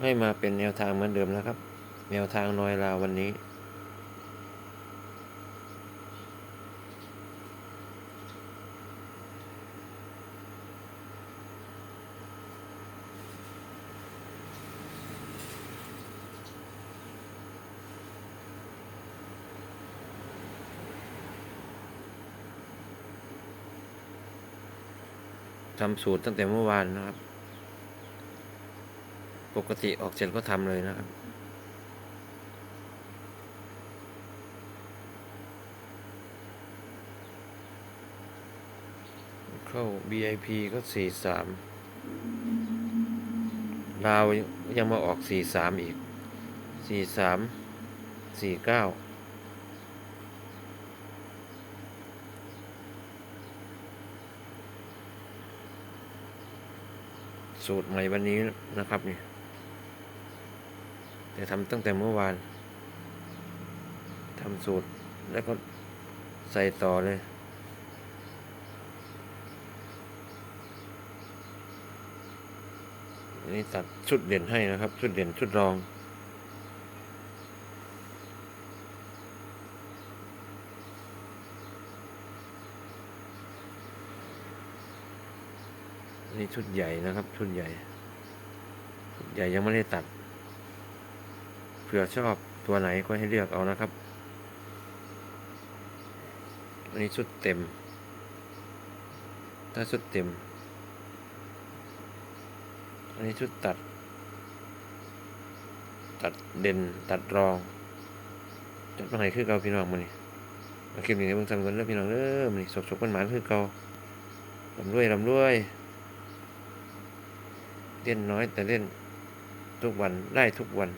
ให้มาเป็นแนวทางเหมือนเดิมนะครับ แนวทางนอยลาวันนี้ ทำสูตรตั้งแต่เมื่อวานนะครับ ปกติออกเสร็จก็ทำเลยนะครับเข้า BIP ก็สี่สามลาวยังมาออกสี่สามอีกสี่สามสี่เก้าสูตรใหม่วันนี้นะครับนี่ แต่ทำตั้งแต่เมื่อวานทำสูตรแล้วก็ใส่ต่อเลยอันนี้ตัดชุดเด่นให้นะครับ ชุดเด่นชุดรองนนี้ชุดใหญ่นะครับ ชุดใหญ่ชุดใหญ่ยังไม่ได้ตัด เผื่อชอบตัวไหนก็ให้เลือกเอานะครับ อันนี้ชุดเต็ม ถ้าชุดเต็ม อันนี้ชุดตัด ตัดเด่นตัดรอง จัดมาให้คือเก่าพี่น้องมานี่มาคลิปนี้เบิ่งสั่งกันเด้อพี่น้องเด้อมนี่สกๆมันหมานคือเก่าลำรวยลำรวยเล่นน้อยแต่เล่นทุกวันได้ทุกวัน